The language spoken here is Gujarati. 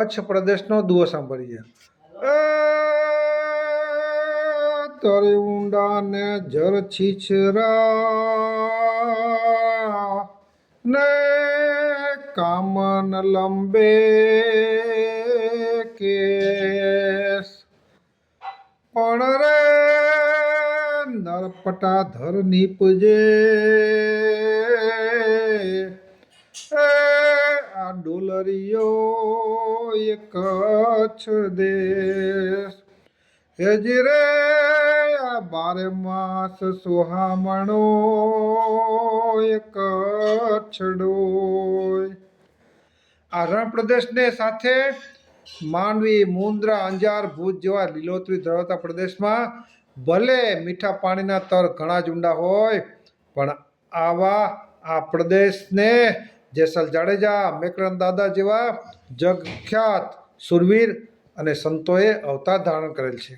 કચ્છ પ્રદેશનો દુઓ સાંભળીએ એ તરે ઊંડા ને જર છીછરા ને કામન લંબે કેસ પણ રે નરપટા ધર નીપજે એ આ ડોલરીયો એ કચ્છ દેશ. હેજરે બારે માસ સુહામણો એ કચ્છડોય આ રણ પ્રદેશને સાથે માંડવી, મુન્દ્રા, અંજાર, ભુજ જેવા લીલોતરી ધરાવતા પ્રદેશમાં ભલે મીઠા પાણીના તર ઘણા જ ઊંડા હોય, પણ આવા આ પ્રદેશને જેસલ જાડેજા મેકરન દાદા જેવા જગખ્યાત સુરવીર અને સંતોએ અવતાર ધારણ કરેલ છે.